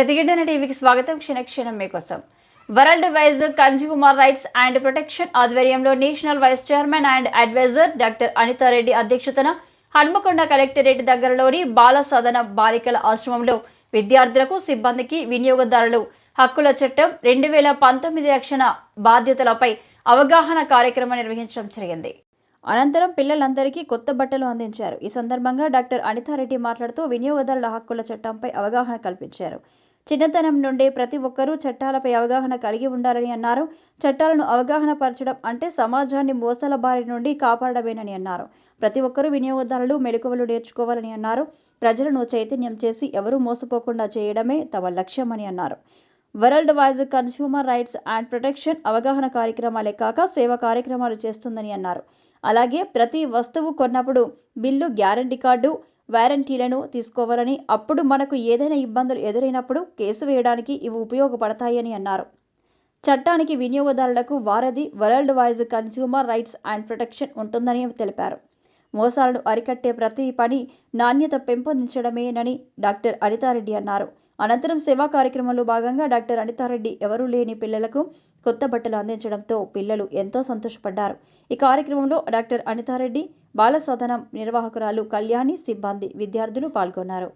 ప్రతిఘటన టీవీకి స్వాగతం. క్షణక్షణం మీకోసం. World wise consumer rights and protection ఆధ్వర్యంలో national vice chairman and adviser doctor Anitha Reddy అధ్యక్షతన హన్మకొండ కలెక్టరేట్ దగ్గరలోని బాల సదన బాలికల ఆశ్రమంలో విద్యార్థులకు సిబ్బందికి వినియోగదారులు హక్కుల చట్టం రెండు వేల పంతొమ్మిది రక్షణ బాధ్యతలపై అవగాహన కార్యక్రమం నిర్వహించడం జరిగింది. అనంతరం పిల్లలందరికీ కొత్త బట్టలు అందించారు. ఈ సందర్భంగా డాక్టర్ అనితారెడ్డి మాట్లాడుతూ వినియోగదారుల హక్కుల చట్టంపై అవగాహన కల్పించారు. చిన్నతనం నుండే ప్రతి ఒక్కరూ చట్టాలపై అవగాహన కలిగి ఉండాలని అన్నారు. చట్టాలను అవగాహన పరచడం అంటే సమాజాన్ని మోసాల బారి నుండి కాపాడమేనని అన్నారు. ప్రతి ఒక్కరూ వినియోగదారులు మెలకువలు నేర్చుకోవాలని అన్నారు. ప్రజలను చైతన్యం చేసి ఎవరూ మోసపోకుండా చేయడమే తమ లక్ష్యమని అన్నారు. World wise consumer rights and protection అవగాహన కార్యక్రమాలే కాక సేవా కార్యక్రమాలు చేస్తుందని అన్నారు. అలాగే ప్రతి వస్తువు కొన్నప్పుడు బిల్లు గ్యారంటీ కార్డు వారంటీలను తీసుకోవాలని అప్పుడు మనకు ఏదైనా ఇబ్బందులు ఎదురైనప్పుడు కేసు వేయడానికి ఇవి ఉపయోగపడతాయని అన్నారు. చట్టానికి వినియోగదారులకు వారధి world wise consumer rights and protection ఉంటుందని తెలిపారు. మోసాలను అరికట్టే ప్రతి పని నాణ్యత పెంపొందించడమేనని డాక్టర్ అనితారెడ్డి అన్నారు. అనంతరం సేవా కార్యక్రమంలో భాగంగా డాక్టర్ అనితారెడ్డి ఎవరూ లేని పిల్లలకు కొత్త బట్టలు అందించడంతో పిల్లలు ఎంతో సంతోషపడ్డారు. ఈ కార్యక్రమంలో డాక్టర్ అనితారెడ్డి బాల సదనం నిర్వాహకురాలు కళ్యాణి సిబ్బంది విద్యార్థులు పాల్గొన్నారు.